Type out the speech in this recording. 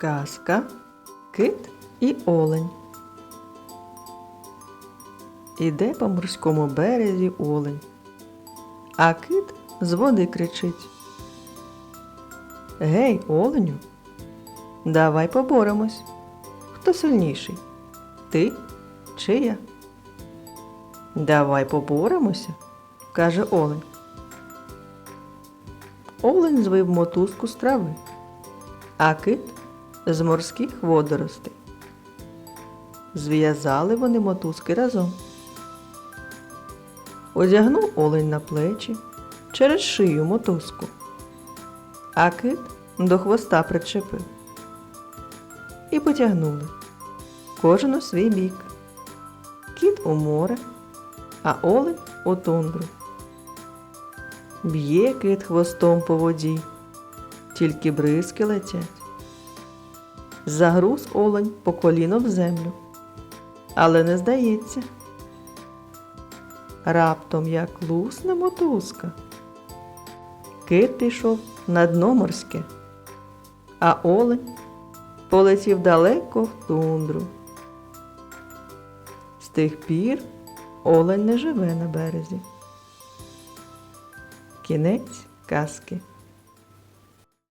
Казка Кит і Олень. Іде по морському березі олень, а кит з води кричить. Гей, оленю, давай поборемось. Хто сильніший? Ти чи я? Давай поборемося, каже олень. Олень звив мотузку з трави, а кит з морських водоростей. Зв'язали вони мотузки разом. Одягнув олень на плечі через шию мотузку, а кит до хвоста причепив. І потягнули кожен у свій бік. Кіт у море, а олень у тундру. Б'є кит хвостом по воді, тільки бризки летять. Загруз олень по коліно в землю, але не здається. Раптом як лусне мотузка. Кит пішов на дно морське, а олень полетів далеко в тундру. З тих пір олень не живе на березі. Кінець казки.